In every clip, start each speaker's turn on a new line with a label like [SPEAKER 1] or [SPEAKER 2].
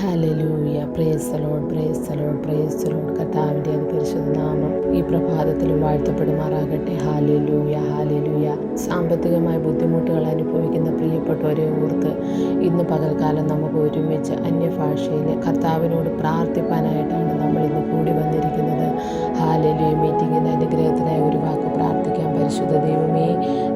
[SPEAKER 1] ഹലലൂയ praise the Lord praise the Lord praise the Lord കർത്താവിന്റെ പരിശുദ്ധ നാമം ഈ പ്രഭാതത്തിലും വാഴ്ത്തപ്പെടുമാറാകട്ടെ. ഹാലലൂയ ഹാലലൂയ സാമ്പത്തികമായ ബുദ്ധിമുട്ടുകൾ അനുഭവിക്കുന്ന പ്രിയപ്പെട്ടവരെ ഓർത്ത് ഇന്ന് പകൽക്കാലം നമുക്ക് ഒരുമിച്ച് അന്യഭാഷയിൽ കർത്താവിനോട് പ്രാർത്ഥിപ്പാനായിട്ടാണ് നമ്മൾ ഇന്ന് കൂടി വന്നിരിക്കുന്നത്. ഹാലലൂയ മീറ്റിങ്ങിന്റെ അനുഗ്രഹത്തിനായി ഒരു വാക്ക് പ്രാർത്ഥിക്കാം. പരിശുദ്ധ ദൈവമേ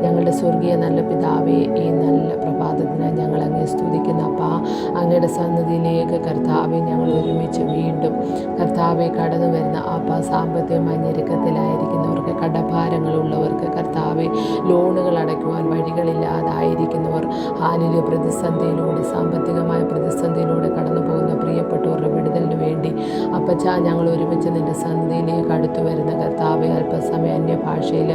[SPEAKER 1] ഞങ്ങളുടെ സ്വർഗീയ നല്ല പിതാവേ ഈ നല്ല പ്രഭാതത്തിനായി ഞങ്ങൾ അങ്ങേ സ്തുതിക്കുന്ന അപ്പാ. അങ്ങയുടെ സന്നിധിയിലേക്ക് കർത്താവെ ഞങ്ങൾ ഒരുമിച്ച് വീണ്ടും കർത്താവെ കടന്നു വരുന്ന അപ്പ സാമ്പത്തികമായ ഞെരുക്കത്തിലായിരിക്കുന്നവർക്ക് കടഭാരങ്ങളുള്ളവർക്ക് കർത്താവെ ലോണുകൾ അടയ്ക്കുവാൻ വഴികളില്ലാതായിരിക്കുന്നവർ ഹാലിലെ പ്രതിസന്ധിയിലൂടെ സാമ്പത്തികമായ പ്രതിസന്ധിയിലൂടെ കടന്നു പോകുന്ന പ്രിയപ്പെട്ടവരുടെ വിടുതലിന് വേണ്ടി. അപ്പച്ച ഞങ്ങൾ ഒരുമിച്ച് നിന്റെ സന്ധിയിലേക്ക് അടുത്തു വരുന്ന കർത്താവെ അല്പസമയം അന്യഭാഷയിൽ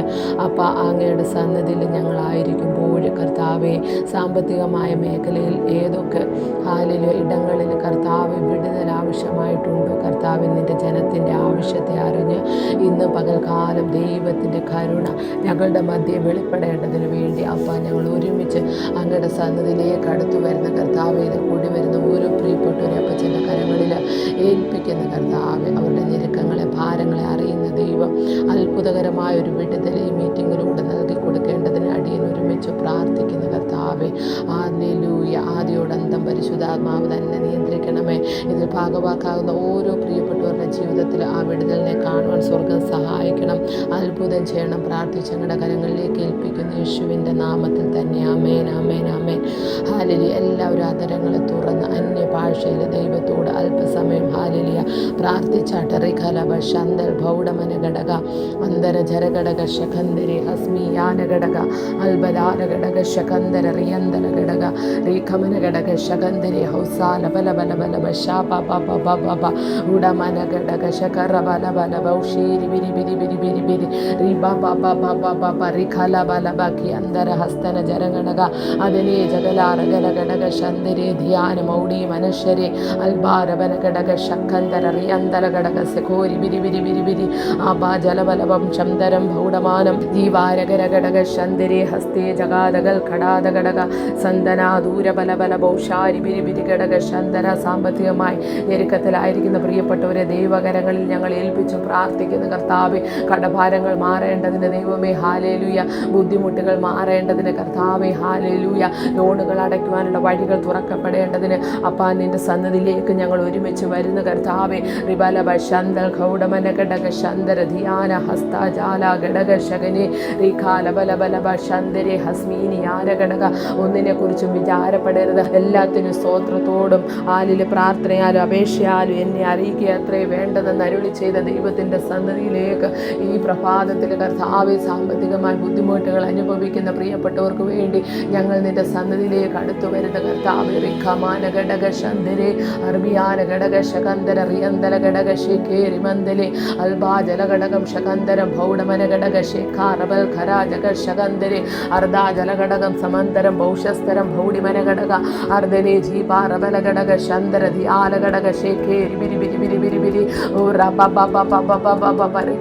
[SPEAKER 1] അപ്പ അങ്ങയുടെ സന്നദ്ധിയിൽ ഞങ്ങളായിരിക്കുമ്പോൾ കർത്താവെ സാമ്പത്തികമായ മേഖലയിൽ ഏതൊക്കെ ഹാലിലോ ഇടങ്ങളിൽ കർത്താവ് വിടുതൽ ആവശ്യമായിട്ടുണ്ടോ? കർത്താവ് നിന്റെ ജനത്തിന്റെ ആവശ്യത്തെ അറിഞ്ഞ് ഇന്ന് പകൽക്കാലം ദൈവത്തിന്റെ കരുണ ഞങ്ങളുടെ മധ്യെ വെളിപ്പെടേണ്ടതിന് വേണ്ടി അപ്പ ഞങ്ങൾ ഒരുമിച്ച് അങ്ങയുടെ സന്നദ്ധിയിലേക്ക് അടുത്തു വരുന്ന കർത്താവ് ഇത് കൂടി വരുന്ന ഓരോ പ്രിയപ്പെട്ടവരെ അപ്പച്ചന്റെ കരങ്ങളിൽ ഏൽപ്പിക്കുന്ന കർത്താവ് അവരുടെ ഞെരുക്കങ്ങളെ ഭാരങ്ങളെ അറിയുന്ന ദൈവം അത്ഭുതകരമായ ഒരു വിടുതൽ മീറ്റിങ്ങിലൂടെ നൽകി കൊടുക്കേണ്ടതിന് അടിയൻ ഒരുമിച്ച് പ്രാർത്ഥിക്കുന്ന കർത്താവെ. ആദ്യലൂയ ആദ്യോടന്തം പരിശുദ്ധാത്മാവ് തന്നെ നിയന്ത്രിക്കണമേ. ഇതിൽ ഭാഗവാക്കാകുന്ന ഓരോ പ്രിയപ്പെട്ടവരുടെ ജീവിതത്തിൽ ആ വിടുതലിനെ കാണുവാൻ സ്വർഗം സഹായിക്കണം. അത്ഭുതം ചെയ്യണം. പ്രാർത്ഥിച്ച് കരങ്ങളിലേക്ക് ഏൽപ്പിക്കുന്ന യേശുവിന്റെ നാമത്തിൽ തന്നെ. അമേൻ അമേൻ അമേൻ ഹാലിലി എല്ലാവരും അതരങ്ങളെ തുറന്ന് അന്യഭാഷയിൽ ദൈവത്തോട് അല്പസമയം പ്രാർത്ഥിച്ചാട്ടറി കലഭ ശന്തർ ഭൗഡമന ഘടക അന്തര ജരഘടക ശഖന്ധരി ഹസ്മിയാന ഘടക അൽബദാര ഘടക ശഖന്ധര റിയന്തര ഘടക റീഖമന ഘടക ശഖന്ധരി ഹൗസാല ബല ബല ബല ബ ഷാ പ പ പ പ പ പ ഉടമന ഘടക ശഖറ ബല ബല ബൗഷീരി ബിരി ബിരി ബിരി ബിരി ബിരി റി ബ പ പ പ പ പ പ റിഖല ബല ബക്കി അന്തര ഹസ്തന ജരഗണക അതിലേ ജഗലാരകല ഘടക ശന്ധരി ധ്യാന മൗഡി മനശ്ശരി അൽബാരവന ഘടക ശഖന്ധര ശന്തരം ഭൗഡമാനം ഹസ്തേ സന്ദനാ ബൗഷാരി ശന്തന സാമ്പത്തികമായി ഞെരുക്കത്തിലായിരിക്കുന്ന പ്രിയപ്പെട്ടവരെ ദൈവകരങ്ങളിൽ ഞങ്ങൾ ഏൽപ്പിച്ചു പ്രാർത്ഥിക്കുന്നു കർത്താവെ. കടഭാരങ്ങൾ മാറേണ്ടതിന് ദൈവമേ ഹാലേലൂയ. ബുദ്ധിമുട്ടുകൾ മാറേണ്ടതിന് കർത്താവെ ഹാലേലൂയ. ലോണുകൾ അടയ്ക്കുവാനുള്ള വഴികൾ തുറക്കപ്പെടേണ്ടതിന് അപ്പാ നിന്റെ സന്നദ്ധിയിലേക്ക് ഞങ്ങൾ ഒരുമിച്ച് വരുന്ന കർത്താവെ. ശന്തൽ ഘൗഡമന ഘടക ശന്തര ധിയാന ഹസ്തജാല ഘടക ശകനെ റിഖാല ബല ഘടക. ഒന്നിനെ കുറിച്ചും വിചാരപ്പെടരുത്. എല്ലാത്തിനും സ്തോത്രത്തോടും ആലിൽ പ്രാർത്ഥനയാലും അപേക്ഷയാലും എന്നെ അറിയിക്കുക അത്രേ വേണ്ടതെന്ന് അരുളി ചെയ്ത ദൈവത്തിന്റെ സന്നദ്ധിയിലേക്ക് ഈ പ്രഭാതത്തിൽ കർത്താവ് സാമ്പത്തികമായ ബുദ്ധിമുട്ടുകൾ അനുഭവിക്കുന്ന പ്രിയപ്പെട്ടവർക്ക് വേണ്ടി ഞങ്ങൾ നിന്റെ സന്നദ്ധിയിലേക്ക് അടുത്തു വരുന്ന കർത്താവ് റിഖമാന ഘടക ശന്തരെ അർബിയാന ഘടക ശകന്തര റിയന്തല ശകന്തലഘടകശിഖേരിമന്ദലി അൽഭാജലഘടകം ശകന്തരം ഭൗഡമനഘടകശിഖാരബൽഖരാജകശകന്തരി അർദ്ധാജലഘടകം സമന്തരം ഭൗഷസ്തരം ഭൗഡിമനഘടക അർദ്ധലേ ജീപാറബലഘടക ശന്തരതി ആലഘടക ശേഖേരി ബിരി ബിരി ബിരി ബിരി ബിരി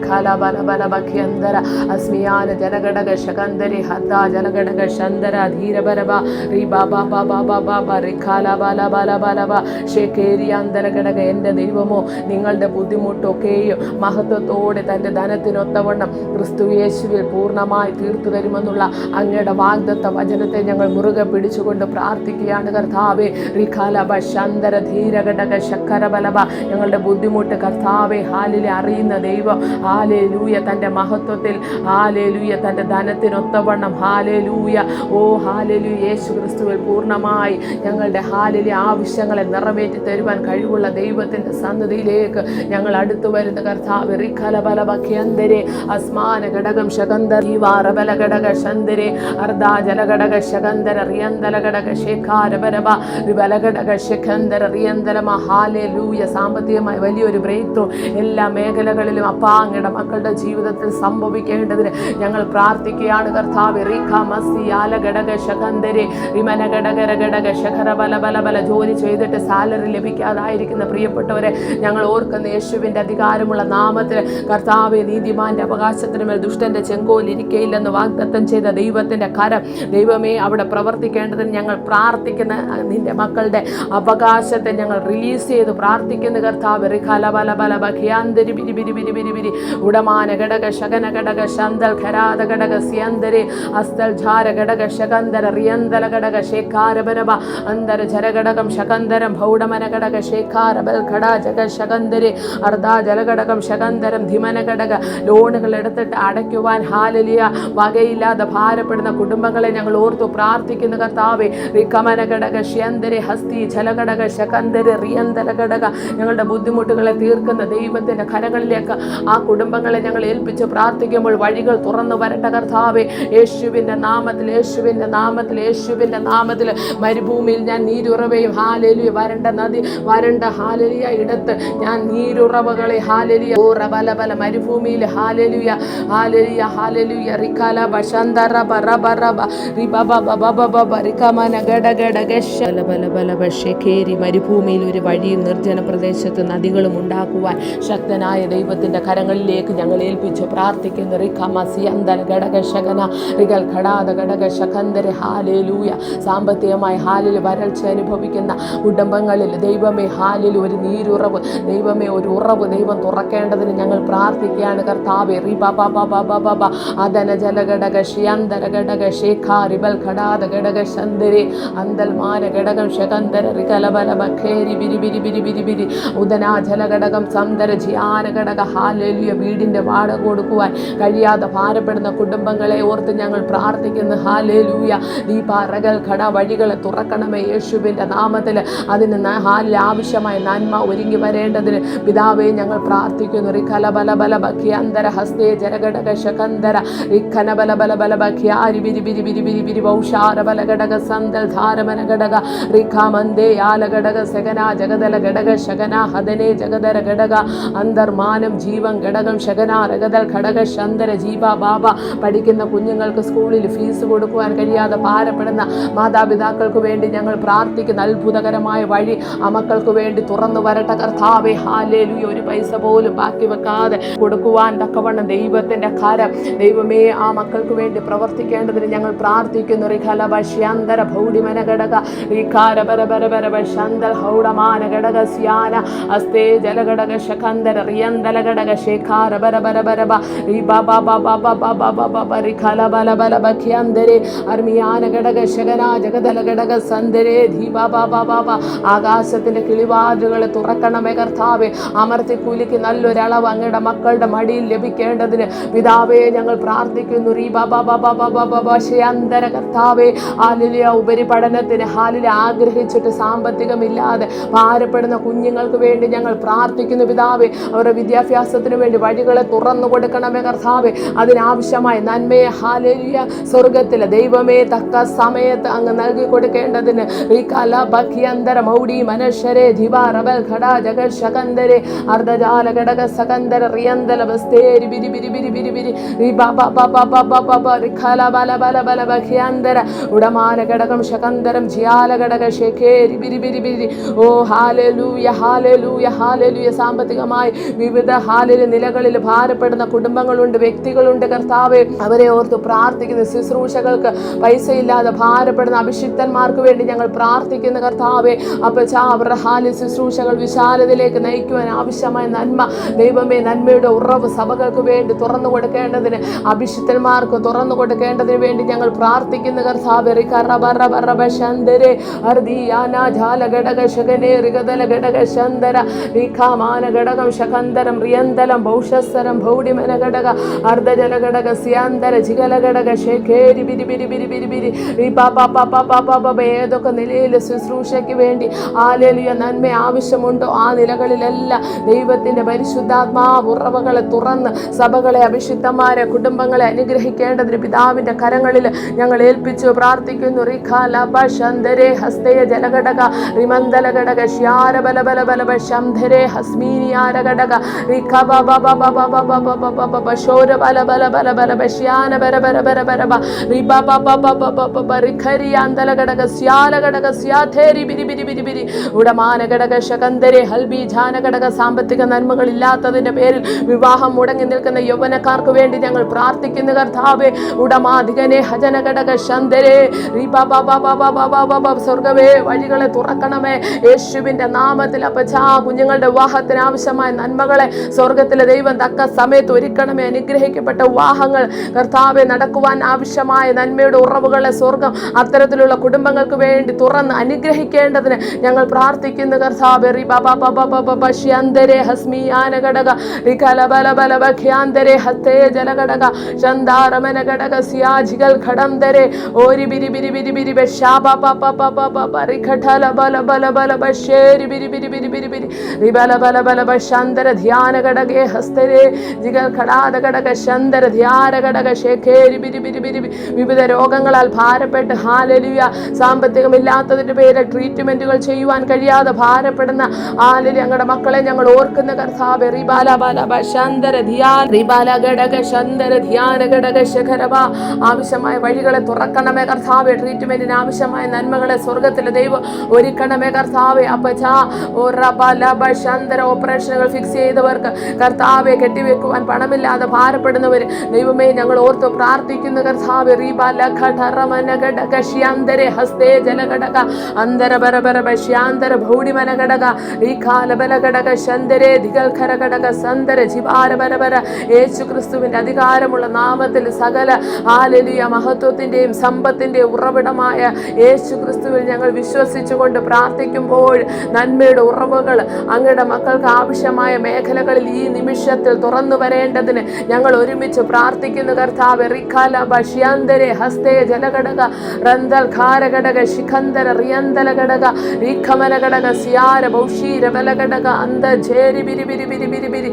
[SPEAKER 1] ഖലബലബലഭ്യന്തര അസ്മിയാന ജലഘടക ശകന്തരി ഹദ്ദാ ജലഘടക ശന്തര ധീരബലബ റീ ബാബാ ബാബാ ബാബാ ബ റിഖാല ബല ബല ബലബ ശേഖേരി അന്തരഘടക എന്റെ ദൈവമോ നിങ്ങളുടെ ബുദ്ധിമുട്ടൊക്കെയും മഹത്വത്തോടെ തന്റെ ധനത്തിനൊത്തവണ്ണം ക്രിസ്തു യേശുവിൽ പൂർണമായി തീർത്തു തരുമെന്നുള്ള അങ്ങയുടെ വാഗ്ദത്ത വചനത്തെ ഞങ്ങൾ മുറുകെ പിടിച്ചുകൊണ്ട് പ്രാർത്ഥിക്കുകയാണ് കർത്താവെ. റിഖാലബ ശന്തര ധീരഘടക ശക്കരബലഭ. ഞങ്ങളുടെ ബുദ്ധിമുട്ട് കർത്താവെ ഹാലിലെ അറിയുന്ന ദൈവം. ഹാലേ ലൂയ തന്റെ മഹത്വത്തിൽ. ഹാലേ ലൂയ തന്റെ ധനത്തിനൊത്തവണ്ണം. ഹാലേ ലൂയ ഓ ഹാലേ ലൂയ യേശു ക്രിസ്തുവിൽ പൂർണമായി ഞങ്ങളുടെ ഹാലിലെ ആവശ്യങ്ങളെ നിറവേറ്റി തരുവാൻ കഴിവുള്ള ദൈവത്തിന്റെ സന്നദ്ധിയിലേക്ക് ഞങ്ങൾ അടുത്തു വരുന്ന. കർത്താവ് റിഖലബലബഖ്യന്തരെ അസ്മാന ഘടകം ശകന്തർ ജീവാറബല ഘടക ശന്തരെ അർദ്ധാജല ഘടക ശകന്ധര റിയന്തല ഘടക ശേഖാരബരബ വിബല ഘടക ശിഖന്തര റിയന്തല മഹാലെ ലൂയ സാമ്പത്തികമായി വലിയൊരു ബ്രേക്ക് ത്രൂ എല്ലാ മേഖലകളിലും അപ്പാങ്ങയുടെ മക്കളുടെ ജീവിതത്തിൽ സംഭവിക്കേണ്ടതിന് ഞങ്ങൾ പ്രാർത്ഥിക്കുകയാണ്. കർത്താവ് റീഖ മസി ആല ഘടക ശകന്ധരെ വിമന ഘടകര ഘടക ശഖര ബല ബല ബല ജോലി ചെയ്തിട്ട് സാലറി ലഭിക്കാതായിരിക്കുന്ന പ്രിയപ്പെട്ടവരെ ഞങ്ങൾ ഓർക്കുന്ന യേശുവിന്റെ അധികാരമുള്ള നാമത്തിൽ കർത്താവ് നീതിമാന്റെ അവകാശത്തിന് മേൽ ദുഷ്ടന്റെ ചെങ്കോൽ ഇരിക്കയില്ലെന്ന് വാഗ്ദത്തം ചെയ്ത ദൈവത്തിന്റെ കരം. ദൈവമേ അവിടെ പ്രവർത്തിക്കേണ്ടതിന് ഞങ്ങൾ പ്രാർത്ഥിക്കുന്ന നിന്റെ മക്കളുടെ അവകാശത്തെ ഞങ്ങൾ റിലീസ് ചെയ്ത് പ്രാർത്ഥിക്കുന്ന കർത്താവ്. ഉടമാന ഘടക ശകന ഘടക ശന്തൽ ഖരാത ഘടക സ്യന്തരെ. അസ്തൽ ഝാര ഘടക ശകന്തര റിയന്തല ഘടക ശേഖാര ബനബ അന്തര ജരഘടകം ശകന്തരം ഭൗഡമന ഘടക ശേഖാര ബൽ ഘട ജഗ ശകന്തരെ അർദാ ജലഘടകം ശകന്തരം ധിമന ഘടക ലോണുകൾ എടുത്തിട്ട് അടയ്ക്കുവാൻ ഹാലലിയ വകയില്ലാതെ ഭാരപ്പെടുന്ന കുടുംബങ്ങളെ ഞങ്ങൾ ഓർത്തു പ്രാർത്ഥിക്കുന്ന കർത്താവെ. റിക്കമന ഘടക ഹസ്തി ജലഘടക ശകന്തര റിയന്തല ഘടക ഞങ്ങളുടെ ബുദ്ധിമുട്ടുകളെ തീർക്കുന്ന ദൈവത്തിന്റെ കരങ്ങളിലേക്ക് ആ കുടുംബങ്ങളെ ഞങ്ങൾ ഏൽപ്പിച്ച് പ്രാർത്ഥിക്കുമ്പോൾ വഴികൾ തുറന്നു വരട്ടെ കർത്താവെ. യേശുവിന്റെ നാമത്തിൽ യേശുവിന്റെ നാമത്തിൽ യേശുവിന്റെ നാമത്തിൽ മരുഭൂമിയിൽ ഞാൻ നീരുറവയും ഹാലലി വരണ്ട നദി വരണ്ട ഹാലലിയ ഇടത്ത് ഞാൻ നീരുറവകളെ ഹാലലിയ ഓ റബല ബല മരുഭൂമിയിൽ ഹാലലിയ ഹാലലിയ ഹാലലിയ റിക്കാല ബശന്തറ ബറ റബ റി ബ ബ ബ ബ ബ ബ ബ റിക്കമന ഗട ഗട ഗശ ബല ബല ബല ബഷേഖേരി മരുഭൂമിയിൽ ഒരു വഴിയും നിർജന പ്രദേശത്ത് നദികളും ഉണ്ടാക്കുവാൻ ശക്തനായ ദൈവത്തിന്റെ കരങ്ങളിലേക്ക് ഞങ്ങൾ ഏൽപ്പിച്ച്. പ്രാർത്ഥിക്കുന്നു. റിക്കമ സിയന്തന ഘടക റികൽ ഘടാത ഘടക ശകന്തര ഹാലേലൂയ. സാമ്പത്തികമായി ഹാലിൽ വരൾച്ച അനുഭവിക്കുന്ന കുടുംബങ്ങളിൽ ദൈവമേ ഹാലിൽ ഒരു നീരുറവ് ദൈവമേ ഒരു ഉറവ് ദൈവം തുറക്കേണ്ടതിന് ഞങ്ങൾ പ്രാർത്ഥിക്കുകയാണ്. കർത്താവെ റി ബ ബ ബ ബ ഘടക ശേഖ റിബൽ ഘടാത ഘടക ശന്തരി. അന്തൽ മാന ഘടകം ശകന്തര റികലബല ബഖേരി ബിരി ബിരി ബിരി ബിരി ബിരി. ഉദനാ ജലഘടകം സന്തര ജിയാന ഘടക ഹാലേലിയ വീടിന്റെ വാടക കൊടുക്കുവാൻ കഴിയാതെ ഭാരപ്പെടുന്ന കുടുംബങ്ങളെ ഓർത്ത് ഞങ്ങൾ പ്രാർത്ഥിക്കുന്നു. ഹാലേലൂയ. ദീപാറകൽ ഘട വഴികളെ തുറക്കണമേ യേശുവിന്റെ നാമത്തിൽ അതിന് ഹാലിൽ ആവശ്യമായ നന്മ ഒരുങ്ങി വരേണ്ടതിന് പിതാവേ ഞങ്ങൾ പ്രാർത്ഥിക്കുന്നു. ഹസ്തേ ഹദനെ അന്തർമാനം ജീവൻ ശന്തര ജീവ ബാബ. പഠിക്കുന്ന കുഞ്ഞുങ്ങൾക്ക് സ്കൂളിൽ ഫീസ് കൊടുക്കുവാൻ കഴിയാതെ ഭാരപ്പെടുന്ന മാതാപിതാക്കൾക്ക് വേണ്ടി ഞങ്ങൾ പ്രാർത്ഥിക്കുന്ന അത്ഭുതകരമായ വഴി ആ മക്കൾക്ക് വേണ്ടി തുറന്നു വരട്ട വരട്ടെ കർത്താവെ ഹാലേലു ഒരു പൈസ പോലും ബാക്കി വെക്കാതെ കൊടുക്കുവാൻ തക്കവണ്ണം ദൈവത്തിന്റെ കരം ദൈവമേ ആ മക്കൾക്ക് വേണ്ടി പ്രവർത്തിക്കേണ്ടതിന് ഞങ്ങൾ പ്രാർത്ഥിക്കുന്നു റിഖല ഭഷ്യന്തര ഭൗഡിമന ഘടക റിഖാര പരപരപര ഭഷന്തൽ ഹൗഡമാന ഘടക സ്യാന അസ്തേ ജലഘടക ശകന്ധര റിയന്തല ഘടക ശേഖാര ബര ബര ബര റിഖല ബല ബല ഭക്യന്തരേ അർമിയാന ഘടക ശകനാ ജഗതല ഘടക സന്ധരേ ധീ ബാബാ ബാബാ ആകാശത്തിന്റെ കിളിവാതുകളെ തുറക്കണമേ കർത്താവെ അമർത്തി കൂലിക്ക് നല്ലൊരളവ് അങ്ങയുടെ മക്കളുടെ മടിയിൽ ലഭിക്കേണ്ടതിന് പിതാവെ ഞങ്ങൾ പ്രാർത്ഥിക്കുന്നു. റീ ബാബാബാബാബാബാശയന്തര കർത്താവെ ഹാലിലെ ഉപരിപഠനത്തിന് ഹാലിലെ ആഗ്രഹിച്ചിട്ട് സാമ്പത്തികമില്ലാതെ ഭാരപ്പെടുന്ന കുഞ്ഞുങ്ങൾക്ക് വേണ്ടി ഞങ്ങൾ പ്രാർത്ഥിക്കുന്നു പിതാവെ. അവരുടെ വിദ്യാഭ്യാസത്തിന് വേണ്ടി വഴികളെ തുറന്നു കൊടുക്കണമേ കർത്താവെ. അതിനാവശ്യമായ നന്മയെ ഹാലിയ സ്വർഗത്തിലെ ദൈവമേ തക്ക സമയത്ത് അങ്ങ് നൽകി കൊടുക്കേണ്ടതിന് ഈ കല ഭക്യന്തര മൗഡി മനുഷ്യരെ ദിവാ റബൽ ഘടാ ജഗത് ശകന്തരെ അർദ്ധജാല ഘടക സകന്തര റിയന്തല ബസ്തേരി ബിരി ബിരി ബിരി ബിരി ബിരി ഖ്യാന്തര ഉടമാല ഘടകം ശകന്തരം ജിയാല ഘടക ശേഖേരി ബിരി ബിരി ബിരി ഓ ഹാലലൂയ ഹാലലൂയ ഹാലലൂയ സാമ്പത്തികമായി വിവിധ ഹാലിൽ നിലകളിൽ ഭാരപ്പെടുന്ന കുടുംബങ്ങളുണ്ട് വ്യക്തികളുണ്ട് കർത്താവ് അവരെ ഓർത്ത് പ്രാർത്ഥിക്കുന്ന ശുശ്രൂഷകൾക്ക് പൈസയില്ലാതെ ഭാരപ്പെടുന്ന അഭിഷിക്തന്മാർക്ക് വേണ്ടി ഞങ്ങൾ പ്രാർത്ഥിക്കുന്ന കർത്താവെ അപ്പച്ച അവരുടെ ഹാലിൽ ശുശ്രൂഷകൾ വിശാലതയിലേക്ക് സത്യത്തിലേക്ക് നയിക്കുവാൻ ആവശ്യമായ നന്മ ദൈവമേ നന്മയുടെ ഉറവ് സഭകൾക്ക് വേണ്ടി തുറന്നു കൊടുക്കേണ്ടതിന് അഭിഷിക്തന്മാർക്ക് തുറന്നു കൊടുക്കേണ്ടതിന് വേണ്ടി ഞങ്ങൾ പ്രാർത്ഥിക്കുന്ന കർത്താവെറി ഘടകം ശകന്തരം ഭൗഡിമന അർദ്ധജല സ്യാന്തര ഏതൊക്കെ നിലയിൽ ശുശ്രൂഷയ്ക്ക് വേണ്ടി ആലേലിയ നന്മ ആവശ്യമുണ്ടോ ആ നിലകളിലെല്ലാം ദൈവത്തിന്റെ പരിശുദ്ധാത്മാവ് ഉറവകളെ തുറന്ന് സഭകളെ അഭിഷിദ്ധമാരെ കുടുംബങ്ങളെ അനുഗ്രഹിക്കേണ്ടതിന് പിതാവിന്റെ കരങ്ങളിൽ ഞങ്ങൾ ഏൽപ്പിച്ചു പ്രാർത്ഥിക്കുന്നു. റിഖ ലഭ ശന്തരേ ഹസ്തയ ജലഘടക റിമന്ദല ഘടക ശ്യാര ബല ബല ബല ബ ശംധരേ ഹസ്മീനിയാര ഘടക റിഖ ബ ബ ബ ബ ബ ബ ബ ബ ബ ബ ബ ബ ശോര ബല ബല ബല ബല ബ ശ്യാന ബര ബര ബര ബര ബ റി ബ ബ ബ ബ ബ ബ ബ ബ റിഖരിയാന്തല ഘടക സ്യാല ഘടക സ്യാഥേരി ബിരി ബിരി ബിരി ബിരി ഉടമാന ഘടക ഹൽബി പി ജാനഘടക സാമ്പത്തിക നന്മകൾ ഇല്ലാത്തതിന്റെ പേരിൽ വിവാഹം മുടങ്ങി നിൽക്കുന്ന യൗവനക്കാർക്ക് വേണ്ടി ഞങ്ങൾ പ്രാർത്ഥിക്കുന്നു കർത്താവെ ഉടമാധികനെ ഹജനഘടക ശന്തരെ സ്വർഗവേ വഴികളെ തുറക്കണമേ യേശുവിന്റെ നാമത്തിൽ അപ്പച്ചാ കുഞ്ഞുങ്ങളുടെ വിവാഹത്തിന് ആവശ്യമായ നന്മകളെ സ്വർഗത്തിലെ ദൈവം തക്ക സമയത്ത് ഒരുക്കണമേ അനുഗ്രഹിക്കപ്പെട്ട വിവാഹങ്ങൾ കർത്താവെ നടക്കുവാൻ ആവശ്യമായ നന്മയുടെ ഉറവുകളെ സ്വർഗം അത്തരത്തിലുള്ള കുടുംബങ്ങൾക്ക് വേണ്ടി തുറന്ന് അനുഗ്രഹിക്കേണ്ടതിന് ഞങ്ങൾ പ്രാർത്ഥിക്കുന്നു കർത്താവ് ബാബാ ബാബാ ബബ ഹസ്മി ഘടക വികല ബല ബല ബഖ്യാന്തരെ ഹത്തേ ജലഘടക ചന്ദാരമന ഘടക സിയാജികൾ ഘടന്തരെ. ഓരി ബിരി ബിരി ബിരി ബിരി ബഷാ പ പ പ പ പ പ റിഖഠല ബല ബല ബല ബശേരി ബിരി ബിരി ബിരി ബിരി ബിരി. റിബല ബല ബല ബശാന്തര ധ്യാന ഘടകേ ഹസ്തരേ ജിഗൽ ഘടാത ഘടക ശന്തര ധ്യാന ഘടക ശേഖേരി ബിരി ബിരി ബിരി. വിവിധ രോഗങ്ങളാൽ ഭാരപ്പെട്ട്. ഹാലലിയ. സാമ്പത്തികമില്ലാത്തതിന്റെ പേരിൽ ട്രീറ്റ്മെന്റുകൾ ചെയ്യുവാൻ കഴിയാതെ ഭാരപ്പെടുന്ന ആലിൽ ഞങ്ങളുടെ മക്കളെ ഞങ്ങൾ ഓർക്കുന്ന കർത്താവ് റിബാല റിബാല ആവശ്യമായ വഴികളെ തുറക്കണമേ കർത്താവ് ട്രീറ്റ്മെന്റിന് ആവശ്യമായ നന്മകളെ സ്വർഗത്തിലെ ദൈവം ഒരുക്കണമേ കർത്താവ്. അപ്പച്ച ഓപ്പറേഷനുകൾ ഫിക്സ് ചെയ്തവർക്ക് കർത്താവെ കെട്ടിവെക്കുവാൻ പണമില്ലാതെ ഭാരപ്പെടുന്നവർ ദൈവമേ ഞങ്ങൾ ഓർത്ത് പ്രാർത്ഥിക്കുന്നു കർത്താവ്. ശ്യാന്തരെ ഹസ്തേ ജലഘടക അന്തര ബരബര ബശ്യാന്തര ഭൗഡിമന ഘടക ഈ ബല ഘടക ശന്തരെ ദിഗൽഖര ഘടക സന്തര ജിവാരപരപര യേശു ക്രിസ്തുവിന്റെ അധികാരമുള്ള നാമത്തിൽ സകല ആലലിയ മഹത്വത്തിന്റെയും സമ്പത്തിന്റെയും ഉറവിടമായ യേശു ക്രിസ്തുവിൽ ഞങ്ങൾ വിശ്വസിച്ചുകൊണ്ട് പ്രാർത്ഥിക്കുമ്പോൾ നന്മയുടെ ഉറവുകൾ അങ്ങയുടെ മക്കൾക്ക് ആവശ്യമായ മേഖലകളിൽ ഈ നിമിഷത്തിൽ തുറന്നു വരേണ്ടതിന് ഞങ്ങൾ ഒരുമിച്ച് പ്രാർത്ഥിക്കുന്നു. കർത്താവ് റിഖാല ബഷ്യാന്തരെ ഹസ്തേ ജലഘടക റന്തൽ ഘാരഘടക ശിഖന്തര റിയന്തല ഘടക റീഖമല ഘടക സിയാര ബൗഷീര ബലഘടക അന്ത ജേരി ബിരി ബിരി ബിരി ബിരി ബിരി.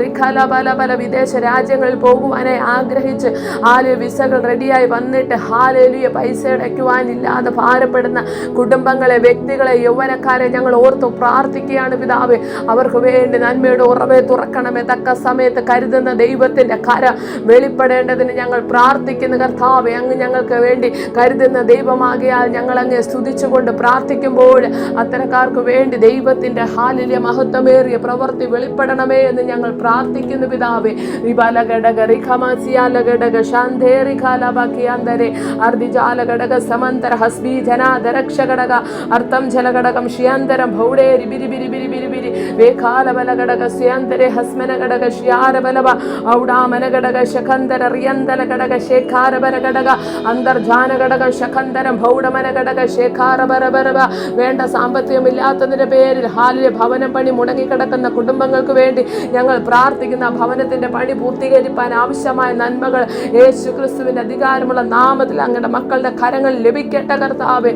[SPEAKER 1] റിഖല പല പല വിദേശ രാജ്യങ്ങളിൽ പോകുവാനായി ആഗ്രഹിച്ച് ആലയ വിസകൾ റെഡിയായി വന്നിട്ട് ഹാലേലിയ പൈസ അടയ്ക്കുവാനില്ലാതെ ഭാരപ്പെടുന്ന കുടുംബങ്ങളെ വ്യക്തികളെ യൗവനക്കാരെ ഞങ്ങൾ ഓർത്ത് പ്രാർത്ഥിക്കുകയാണ് പിതാവ്. അവർക്ക് വേണ്ടി നന്മയുടെ ഉറവെ തുറക്കണമേ. തക്ക സമയത്ത് കരുതുന്ന ദൈവത്തിന്റെ കര വെളിപ്പെടേണ്ടതിന് ഞങ്ങൾ പ്രാർത്ഥിക്കുന്ന കർത്താവെ. അങ്ങ് ഞങ്ങൾക്ക് വേണ്ടി കരുതുന്ന ദൈവമാകിയാൽ ഞങ്ങൾ അങ്ങ് സ്തുതിച്ചുകൊണ്ട് പ്രാർത്ഥിക്കുമ്പോൾ അത്തരക്കാർക്ക് വേണ്ടി വേണ്ടി ദൈവത്തിന്റെ ഹാലിലെ മഹത്വമേറിയ പ്രവൃത്തി വെളിപ്പെടണമേ എന്ന് ഞങ്ങൾ പ്രാർത്ഥിക്കുന്നു പിതാവേ. വിബാലഘടക റിഖമാസിയാലഘടക ശാന്തേറിഖാലബാക്കിയാന്തരെ അർദിജാലഘടക സമന്തര ഹസ്ബി ജനാദരക്ഷഘടക അർത്ഥം ജലഘടകം ഷിയാന്തരം ഭൗഡേരി ബിരി ബിരി ബിരി ബിരി ബിരി. വേഖാലബലഘടക സ്യാന്തരെ ഹസ്മനഘടക ഷിയാരബലവ ഔഡാമനഘടക ശഖന്തര റിയന്തലഘടക ശേഖാരബരഘടക അന്തർജാനഘടക ശഖന്തരം ഭൗഡമനഘടക ശേഖാരബരബരവ വേണ്ട സാമ്പത്തികമില്ലാത്ത എന്നതിന്റെ പേരിൽ ഹാലിലെ ഭവനം പണി മുടങ്ങിക്കിടക്കുന്ന കുടുംബങ്ങൾക്ക് വേണ്ടി ഞങ്ങൾ പ്രാർത്ഥിക്കുന്ന ഭവനത്തിന്റെ പണി പൂർത്തീകരിപ്പാൻ ആവശ്യമായ നന്മകൾ യേശു ക്രിസ്തുവിന്റെ അധികാരമുള്ള നാമത്തിൽ അങ്ങയുടെ മക്കളുടെ കരങ്ങൾ ലഭിക്കട്ടെ കർത്താവേ.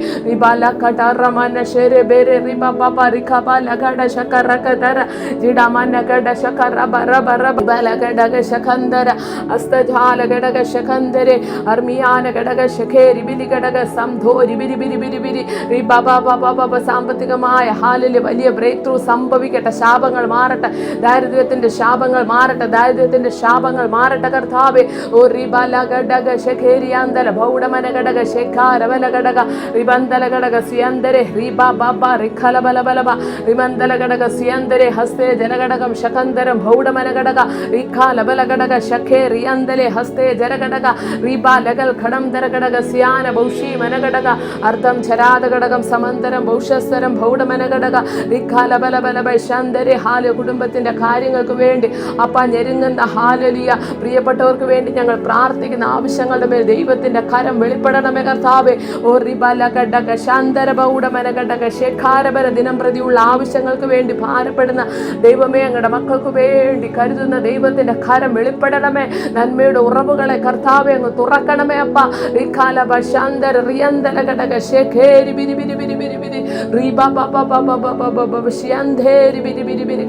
[SPEAKER 1] സാമ്പത്തികമായ ഹാലിൽ വലിയ ബ്രേക്ക് ത്രൂ സംഭവിക്കട്ടെ ശാപങ്ങൾ മാറട്ടെ ദാരിദ്ര്യത്തിന്റെ ശാപങ്ങൾ മാറട്ടെ ദാരിദ്ര്യത്തിന്റെ ശാപങ്ങൾ മാറട്ടെ കർത്താവേ ഓ റിബല ഘടക ശഖേരിയാന്തല ഭൗഡമന ഘടക ശേഖാരവല ഘടക റിബന്തല ഘടക സിയന്തരെ റിബ ബാബ റിഖല ബല ബലബ റിമന്തല ഘടക സിയന്തരെ ഹസ്തേ ജലഘടകം ശകന്തരം ഭൗഡമന ഘടക റിഖാല ബല ഘടക ശഖേ റിയന്തലെ ഹസ്തേ ജലഘടക റിബ ലഗൽ ഘടക സിയാന ബൗഷി മനഘടക അർത്ഥം ചരാത ഘടകം സമന്തരം ബൗഷസ്തരം ഭൗഡമന ഘടക ഹാല കുടുംബത്തിന്റെ കാര്യങ്ങൾക്ക് വേണ്ടി. അപ്പ ഞെരുങ്ങുന്ന ഹാലലിയ. പ്രിയപ്പെട്ടവർക്ക് വേണ്ടി ഞങ്ങൾ പ്രാർത്ഥിക്കുന്ന ആവശ്യങ്ങളുടെ മേൽ ദൈവത്തിന്റെ കരം വെളിപ്പെടണമേ കർത്താവേ. ഓ റിബല ശാന്തര ദിനം പ്രതിയുള്ള ആവശ്യങ്ങൾക്ക് വേണ്ടി ഭാരപ്പെടുന്ന ദൈവമേ ഞങ്ങളുടെ മക്കൾക്ക് വേണ്ടി കരുതുന്ന ദൈവത്തിന്റെ കരം വെളിപ്പെടണമേ. നന്മയുടെ ഉറവുകളെ കർത്താവെ അങ്ങ് തുറക്കണമേ അപ്പ. റിഖാല ബശാന്തര ഘടക ശേഖേരി ബിരി ബിരി ബിരി ബിരി ബിരി. റീബ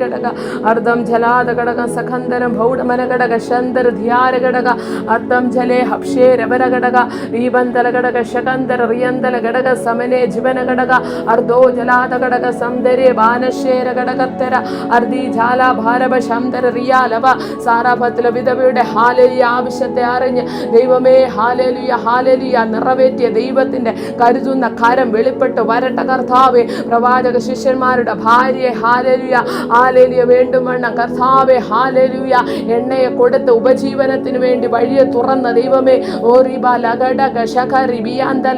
[SPEAKER 1] ഘടക. അർദ്ധം ജലാത ഘടക സഖന്ധരം ഭൗഡമന ഘടക ശന്ധര ധിയാര ഘടക. അർത്ഥം ജലേ ഹപ്ഷേ രവര ഘടക. റീബന്ധല ഘടക ശകന്ധര റിയന്തല ഘടക സമനെ ജിവന ഘടക. അർദ്ധോ ജലാത ഘടക സൗന്ദര്യ ബാനശേര ഘടകത്തര. അർദ്ധി ജാല ഭാരവ ശാന്തര റിയാലവ സാറാഭത്തിലെ വിധവയുടെ ഹാലലിയ ആവശ്യത്തെ അറിഞ്ഞ് ദൈവമേ ഹാലലിയ ഹാലലിയ നിറവേറ്റിയ ദൈവത്തിന്റെ കരുതുന്ന കാരം വെളിപ്പെട്ട് വരട്ട കർത്താവെ. പ്രവാചക ശിഷ്യന്മാരുടെ ഭാര്യയെ ഹാലലിയ ഹാലലിയ വേണ്ടുമെണ്ണം കർത്താവെ ഹാലലിയ. എണ്ണയെ കൊടുത്ത് ഉപജീവനത്തിന് വേണ്ടി വഴിയെ തുറന്ന ദൈവമേ ഓറിബ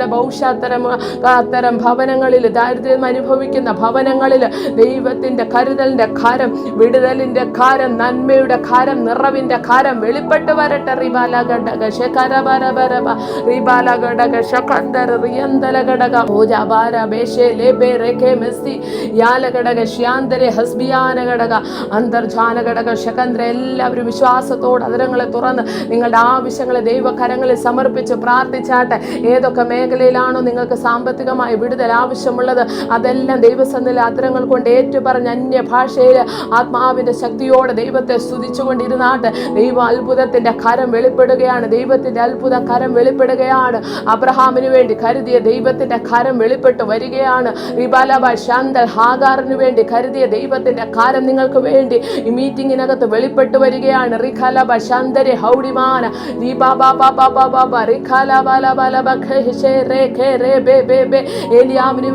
[SPEAKER 1] ബൗഷാത്തരം അത്തരം ഭവനങ്ങളിൽ ദാരിദ്ര്യം അനുഭവിക്കുന്ന ഭവനങ്ങളിൽ ദൈവത്തിന്റെ കരുതലിന്റെ കാരം വിടുതലിന്റെ കാരം നന്മയുടെ കാരം നിറവിന്റെ കാരം വെളിപ്പെട്ട് വരട്ടെ. റിബാലഘടക ശകരബരബരബ റിബാലഘടക ശകന്തര റിയന്തലഘടക പൂജാബാര ബേഷെ രേഖെ മെസ്സി യാലഘടക ശ്യാന്തരെ ഹസ്ബിയാന ഘടക അന്തർജാന ഘടക ശകന്ദ്ര എല്ലാവരും വിശ്വാസത്തോട് അതിരങ്ങളെ തുറന്ന് നിങ്ങളുടെ ആവശ്യങ്ങളെ ദൈവകരങ്ങളിൽ സമർപ്പിച്ച് പ്രാർത്ഥിച്ചാട്ടെ. ഏതൊക്കെ മേഖലയിലാണോ നിങ്ങൾക്ക് സാമ്പത്തികമായ വിടുതൽ ആവശ്യമുള്ളത് അതെല്ലാം ദൈവസന്നിധിയിലെ അതിരങ്ങൾ കൊണ്ട് ഏറ്റുപറഞ്ഞ അന്യ ഭാഷയിൽ ആത്മാവിന്റെ ശക്തിയോടെ ദൈവത്തെ സ്തുതിച്ചുകൊണ്ടിരുന്നാട്ട്. ദൈവ അത്ഭുതത്തിന്റെ കരം വെളിപ്പെടുകയാണ് ദൈവത്തിന്റെ അത്ഭുത കരം വെളിപ്പെടുകയാണ്. അബ്രഹാമിന് വേണ്ടി കരുതിയ ദൈവത്തിന്റെ കരം വെളിപ്പെട്ട് വരികയാണ്. റിബാലബ ശാന്തൽ ഹാഗാറിന് വേണ്ടി കരുതിയ ദൈവത്തിന്റെ കാരം നിങ്ങൾക്ക് വേണ്ടി ഈ മീറ്റിംഗിനകത്ത് വെളിപ്പെട്ടു വരികയാണ്. ഹൗഡിമാന.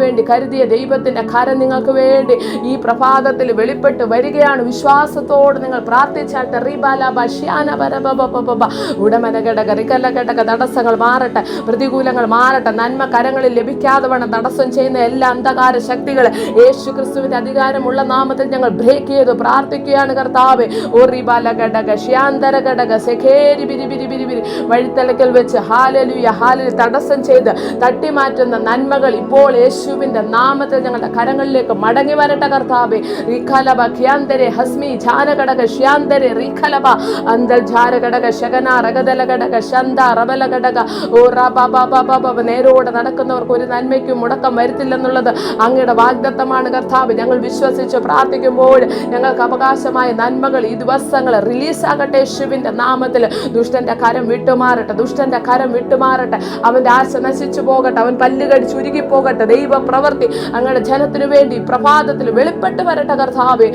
[SPEAKER 1] വേണ്ടി കരുതിയ ദൈവത്തിന്റെ കരം നിങ്ങൾക്ക് വേണ്ടി ഈ പ്രഭാതത്തിൽ വെളിപ്പെട്ട് വരികയാണ്. വിശ്വാസത്തോട് നിങ്ങൾ പ്രാർത്ഥിച്ചാൽ തടസ്സങ്ങൾ മാറട്ടെ. പ്രതികൂലങ്ങൾ മാറട്ടെ. നന്മ കരങ്ങളിൽ ലഭിക്കാതെ വേണം തടസ്സം ചെയ്യുന്ന എല്ലാ അന്ധകാര ശക്തികൾ യേശു ക്രിസ്തുവിന്റെ അധികാരമുള്ള നാമത്തിൽ ഞങ്ങൾ ബ്രേക്ക് ചെയ്തു പ്രാർത്ഥിക്കുകയാണ് കർത്താവ്. ഒറിബാല റിബാല ഘടക ശ്യാന്തര ഘടക സെഖേരി ബിരി ബിരി ബിരി ബിരി വഴിത്തലക്കൽ വെച്ച് ഹാലലുയ ഹാലിൽ തടസ്സം ചെയ്ത് തട്ടിമാറ്റുന്ന നന്മകൾ ഇപ്പോൾ യേശുവിന്റെ നാമത്തിൽ ഞങ്ങളുടെ കരങ്ങളിലേക്ക് മടങ്ങി വരട്ടെ കർത്താവെ. റിഖലബ ഖ്യാന്തരെ ഹസ്മി ഝാനഘടക ശ്യാന്തരെ റിഖലബ അന്തൽ ഝാരഘടക ശകന റഗദല ഘടക ശന്ത റബല ഘടക ഓ റബ നേരോടെ നടക്കുന്നവർക്ക് ഒരു നന്മയ്ക്കും മുടക്കം വരുത്തില്ലെന്നുള്ളത് അങ്ങയുടെ വാഗ്ദത്തമാണ് കർത്താവ്. ഞങ്ങൾ വിശ്വസിച്ച് പ്രാർത്ഥിക്കുമ്പോൾ ഞങ്ങൾക്ക് അവകാശമായ നന്മകൾ ഈ ദിവസങ്ങൾ റിലീസാകട്ടെ ശിവിന്റെ നാമത്തിൽ. ദുഷ്ടന്റെ കരം വിട്ടുമാറട്ടെ ദുഷ്ടന്റെ കരം വിട്ടുമാറട്ടെ. അവന്റെ ആശ നശിച്ചു പോകട്ടെ അവൻ പല്ലുകടി ചുരുങ്ങി പോകട്ടെ. ദൈവ പ്രവർത്തി അങ്ങയുടെ ജനത്തിനു വേണ്ടി പ്രഭാതത്തിൽ വെളിപ്പെട്ട് വരട്ടെ കർത്താവ്.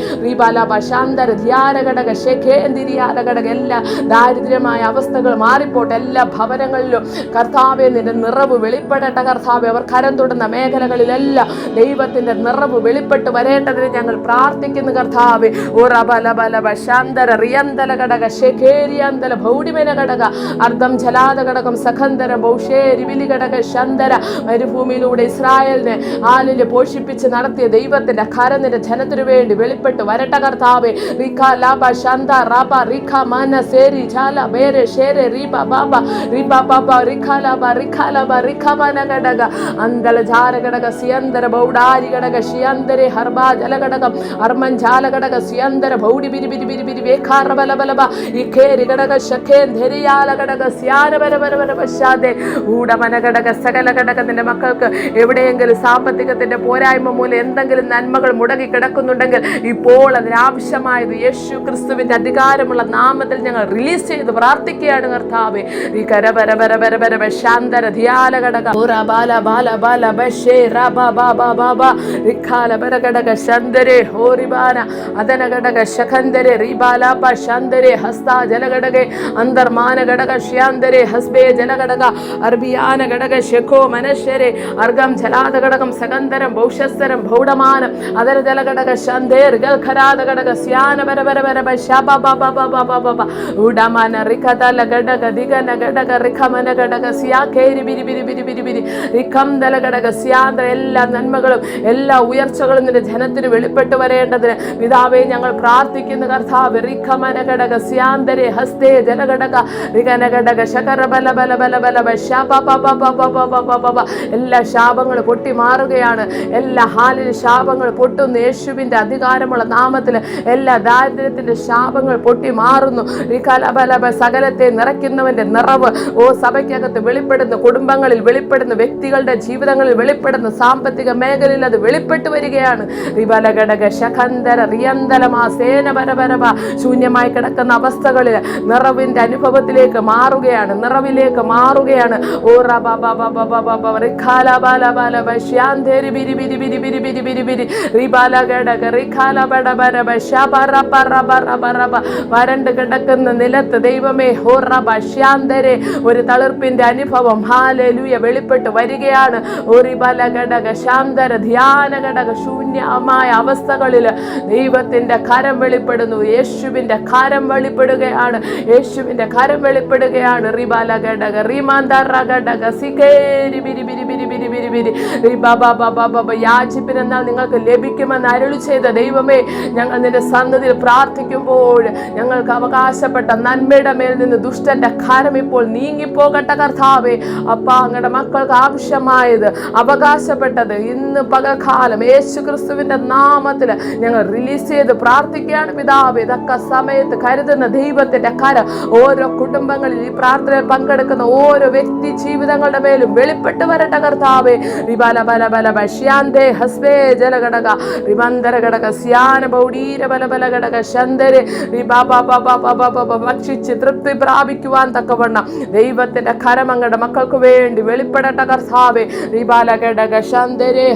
[SPEAKER 1] ശാന്തര ധ്യാനഘടക ശേഖേന്ദ്രിയാരഘടക എല്ലാ ദാരിദ്ര്യമായ അവസ്ഥകൾ മാറിപ്പോട്ടെ എല്ലാ ഭവനങ്ങളിലും. കർത്താവെ നിന്റെ നിറവ് വെളിപ്പെടട്ടെ കർത്താവെ. അവർ കരം തൊടുന്ന മേഖലകളിലെല്ലാം ദൈവത്തിന്റെ നിറവ് വെളിപ്പെട്ട് വരേണ്ടതിന് ഞങ്ങൾ പ്രാർത്ഥിക്കുന്നു കർത്താവെ. ഘടക അർദ്ധം ജലാത ഘടകം സഖന്തര ഘടക ശന്തര മരുഭൂമിയിലൂടെ ഇസ്രായേലിനെ ആലിൽ പോഷിപ്പിച്ച് നടത്തിയ ദൈവത്തിന്റെ കരനിന്റെ ജനത്തിനു വേണ്ടി വെളിപ്പെട്ട് വരട്ട കർത്താവെ. ലാബ റാബ ഷേരെ ലാബ ലാബ ഘടക ജാര ഘടക സിയന്തര ബൗഡാരി ഘടക ശിയന്തരെ ഹർബാ ജല ഘടകം അർമൻ ജാല ഘടക സിയന്തര ഭൗഡി ബിരി ബിരി ബിരി ബിരി വേഖാര ബല ബല ബ ഇഖേരി ഘടക ശഖേൻ ധരിയാല ഘടക സ്യാന ബല ബല ബല പശ്ചാതെ ഊടമന ഘടക സകല ഘടകത്തിന്റെ മക്കൾക്ക് എവിടെയെങ്കിലും സാമ്പത്തികത്തിന്റെ പോരായ്മ മൂലം എന്തെങ്കിലും നന്മകൾ മുടങ്ങി കിടക്കുന്നുണ്ടെങ്കിൽ ഇപ്പോൾ അതിനാവശ്യമായത് യേശു ക്രിസ്തുവിന്റെ അധികാരമുള്ള നാമത്തിൽ ഞങ്ങൾ റിലീസ് ചെയ്ത് പ്രാർത്ഥിക്കുകയാണ് കർത്താവെ. ഈ കരപര ബര ബര ബര ബ ശാന്തര ധിയാല ഘടക. ബാല ബാല ബാല ബഷേ റ ബ ബ ബ ബ ഘടക ഹോറിബാന അതന ഘടക ശഖന്തരെ റിബാല പ ശന്തരെ ഹസ്ത ജലഘടകെ അന്തർമാന ഘടക ശ്യാന്തരെ ഹസ്ബേ ജലഘടക അർബിയാന ഘടക ശഖോ മനശ്വരെ അർഗം ജലാത ഘടകം സകന്തരം ഭൗഷസ്തരം ഭൗഡമാനം അതര ജലഘടക ശന്തേർ ഗൽഖരാത ഘടക സ്യാന ഘടക ഘടക ഘടക ബിരി ബിരി ബിരി റിഖം ദല ഘടക സ്യാന്ത എല്ലാ നന്മകളും എല്ലാ ഉയർച്ചകളും നിന്റെ ജനത്തിന് വെളിപ്പെട്ടു വരേണ്ടതിന് പിതാവെ ഞങ്ങൾ പ്രാർത്ഥിക്കുന്നു കർത്താവ് സ്യാന്തരെ ഹസ്തേ ജലഘടക റിഖനഘടക ശകര ബല ബല ബല ബല എല്ലാ ശാപങ്ങൾ പൊട്ടി മാറുകയാണ് എല്ലാ ഹാലിൽ ശാപങ്ങൾ പൊട്ടുന്നു യേശുവിന്റെ അധികാരമുള്ള നാമത്തിൽ എല്ലാ ദാരിദ്ര്യത്തിന്റെ ശാപങ്ങൾ പൊട്ടി മാറുന്നു സകലത്തെ നിറയ്ക്കുന്നവന്റെ നിറവ് ഓ സഭയ്ക്കകത്ത് വെളിപ്പെടുന്നു കുടുംബങ്ങളിൽ വെളിപ്പെടുന്നു വ്യക്തികളുടെ ജീവിതങ്ങളിൽ വെളിപ്പെടുന്നു സാമ്പത്തിക മേഖലയിൽ അത് വെളിപ്പെട്ട് വരികയാണ്. റിബലഘടക ശഖന്തര റിയന്തലമാ സേന പരപരമ ശൂന്യമായി കിടക്കുന്ന അവസ്ഥകളിൽ നിറവിന്റെ അനുഭവത്തിലേക്ക് മാറുകയാണ്. നിറവിലേക്ക് മാറുകയാണ്. ഓ വരണ്ട് കിടക്കുന്ന നിലത്ത് ദൈവമേ ഹോ റബ ഒരു തളിർപ്പിന്റെ അനുഭവം ഹാലലുയ വെളിപ്പെട്ട് വരികയാണ്. ഒരു ബലഘടക ശാന്തര ധ്യാ ഘടക ശൂന്യമായ അവസ്ഥകളിൽ ദൈവത്തിന്റെ കരം വെളിപ്പെടുന്നു. യേശുവിന്റെ കരം വെളിപ്പെടുകയാണ്. യേശുവിന്റെ കരം വെളിപ്പെടുകയാണ്. റിബാല ഘടക റിമാന്തറ ഘടക സിഖേരി ബിരി ബിരി ബിരി ബിരി ബിരി ബിരി. യാചിപ്പിനെന്നാൽ നിങ്ങൾക്ക് ലഭിക്കുമെന്ന് അരുളി ചെയ്ത ദൈവമേ ഞങ്ങൾ നിന്റെ സന്നദ്ധിയിൽ പ്രാർത്ഥിക്കുമ്പോൾ ഞങ്ങൾക്ക് അവകാശപ്പെട്ട നന്മയുടെ മേൽ നിന്ന് ദുഷ്ടന്റെ കരം ഇപ്പോൾ നീങ്ങിപ്പോകട്ടെ കർത്താവേ. അപ്പ അങ്ങടെ മക്കൾക്ക് ആവശ്യമായത് അവകാശപ്പെട്ടത് ഇന്ന് പകൽക്കാലം യേശു ക്രിസ്തുവിന്റെ നാമത്തിൽ ഞങ്ങൾ റിലീസ് ചെയ്ത് പ്രാർത്ഥിക്കുകയാണ്. പിതാവ് ഇതൊക്കെ സമയത്ത് കരുതുന്ന ദൈവത്തിന്റെ കരം. ഓരോ കുടുംബങ്ങളിൽ ഈ പ്രാർത്ഥനയിൽ പങ്കെടുക്കുന്ന ഓരോ വ്യക്തി ജീവിതങ്ങളുടെ മേലും വെളിപ്പെട്ട് വരട്ടെ കർത്താവേ. റിബല ബല ബല ബഷ്യാന്തേ ഹസ്ബേ ജലഘടക. റിമന്തര ഘടക സ്യാന ബൗഡീര ബല ബല ഘടക ശന്തര്. ഭക്ഷിച്ച് തൃപ്തി പ്രാപിക്കുവാൻ തക്കവണ്ണം ദൈവത്തിന്റെ കരമങ്ങളുടെ മക്കൾക്ക് വേണ്ടി വെളിപ്പെടട്ടെ കർത്താവേ. റിബാല ഘടക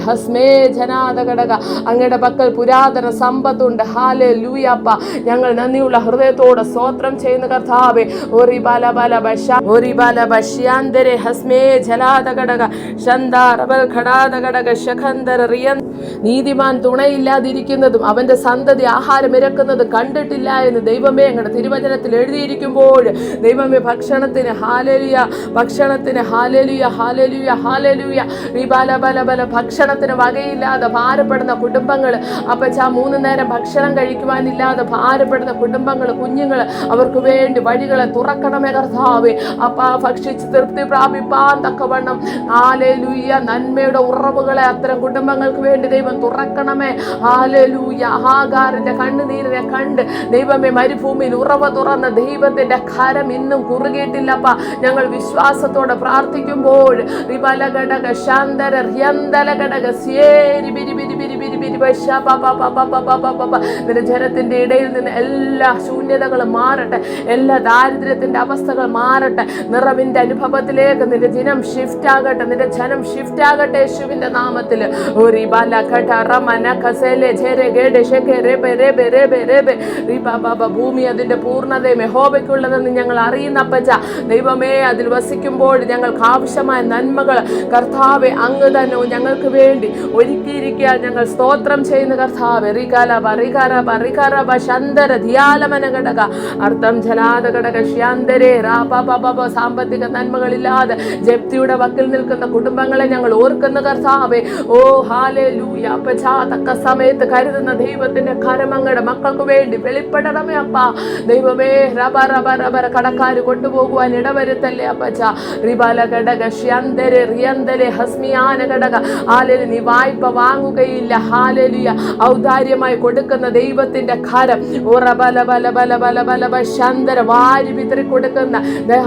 [SPEAKER 1] ഹസ്മേ ജനാദ ഘടക അങ്ങയുടെ പക്കൽ പുരാതന സമ്പത്തുണ്ട്. ഹാല ലൂയപ്പ ഞങ്ങൾ നന്ദിയുള്ള ഹൃദയത്തോടെ സ്തോത്രം ചെയ്യുന്ന കർത്താവേ. ഒരി ബാല ബാല ബഷ ഓറി ബാല ബഷ്യാന്തരെ ഹസ്മേ ജലാതകടക ശന്താറബൽ ഘടാദ ശഖന്തര റിയ നീതിമാൻ തുണയില്ലാതിരിക്കുന്നതും അവന്റെ സന്തതി ആഹാരം ഇരക്കുന്നത് കണ്ടിട്ടില്ല എന്ന് ദൈവമേ ഞങ്ങളുടെ തിരുവചനത്തിൽ എഴുതിയിരിക്കുമ്പോൾ ദൈവമേ ഭക്ഷണത്തിന് ഹാലലിയ ഭക്ഷണത്തിന് ഹാലലിയ ഹാലലിയ ഹാലലിയ. ഈ ബല ബല ഭക്ഷണത്തിന് വകയില്ലാതെ ഭാരപ്പെടുന്ന കുടുംബങ്ങൾ അപ്പച്ച മൂന്ന് നേരം ഭക്ഷണം കഴിക്കുവാനില്ലാതെ ഭാരപ്പെടുന്ന കുടുംബങ്ങൾ കുഞ്ഞുങ്ങൾ അവർക്ക് വേണ്ടി വഴികളെ തുറക്കണമേ കർത്താവേ. അപ്പ ഭക്ഷിച്ച് തൃപ്തി പ്രാപിപ്പാൻ തക്കവണ്ണം. ആലേലൂയ നന്മയുടെ ഉറവുകളെ അത്തരം കുടുംബങ്ങൾക്ക് വേണ്ടി ദൈവം തുറക്കണമേ. ആലേലൂയ ആഹാകാരന്റെ കണ്ണുനീരിനെ കണ്ട് ദൈവമേ മരുഭൂമിയിൽ ഉറവ തുറന്ന ദൈവത്തിന്റെ കരം ഇന്നും കുറുകിയിട്ടില്ലപ്പ ഞങ്ങൾ വിശ്വാസത്തോടെ പ്രാർത്ഥിക്കുമ്പോൾ. ഘടക ശാന്തര ഹ്യന്തര ഘടക നിന്റെ ജനത്തിന്റെ ഇടയിൽ നിന്ന് എല്ലാ ശൂന്യതകളും മാറട്ടെ. എല്ലാ ദാരിദ്ര്യത്തിന്റെ അവസ്ഥകൾ മാറട്ടെ. നിറവിന്റെ അനുഭവത്തിലേക്ക് നിന്റെ ദിനം ഷിഫ്റ്റ് ആകട്ടെ. നിന്റെ ജനം ഷിഫ്റ്റ് ആകട്ടെ യേശുവിന്റെ നാമത്തിൽ. ഭൂമി അതിന്റെ പൂർണതയും യഹോബയ്ക്കുള്ളതെന്ന് ഞങ്ങൾ അറിയുന്ന പച്ച ദൈവമേ അതിൽ വസിക്കുമ്പോൾ ഞങ്ങൾക്ക് ആവശ്യമായ നന്മകൾ കർത്താവെ അങ്ങ് തന്നെ ഞങ്ങൾക്ക് വേണ്ടി. ഒരുക്കിയിരിക്കുക ഞങ്ങൾ സ്തോത്രം ചെയ്യുന്ന കർത്താവ്. ഘടക. അർത്ഥം ജലാത ഘടക ശ്യാന്തരേ സാമ്പത്തിക നന്മകളില്ലാതെ ജപ്തിയുടെ വക്കിൽ നിൽക്കുന്ന കുടുംബങ്ങളെ ഞങ്ങൾ ഓർക്കുന്ന കർത്താവെ. ഓ ഹാലേ ലൂയ തക്ക സമയത്ത് കരുതുന്ന ദൈവത്തിന്റെ കരമങ്ങളുടെ മക്കൾക്ക് വേണ്ടി വെളിപ്പെടണമേ അപ്പ. ദൈവമേ റബ റബ റബ കടക്കാര് കൊണ്ടുപോകുവാൻ ഇടവരുത്തല്ലേ അപ്പച്ച റിബാല ഘടക ശ്യന്തരെ റിയന്തരെ ഹസ്മിയാന ഘടക. ആലേ നീ വായ്പ വാങ്ങുകയില്ല ഹാലലിയ ഔദാര്യമായി കൊടുക്കുന്ന ദൈവത്തിന്റെ ഖരം ഉറബല ബല ബല ബല ബല ബ ശന്തര വാരി വിതറി കൊടുക്കുന്ന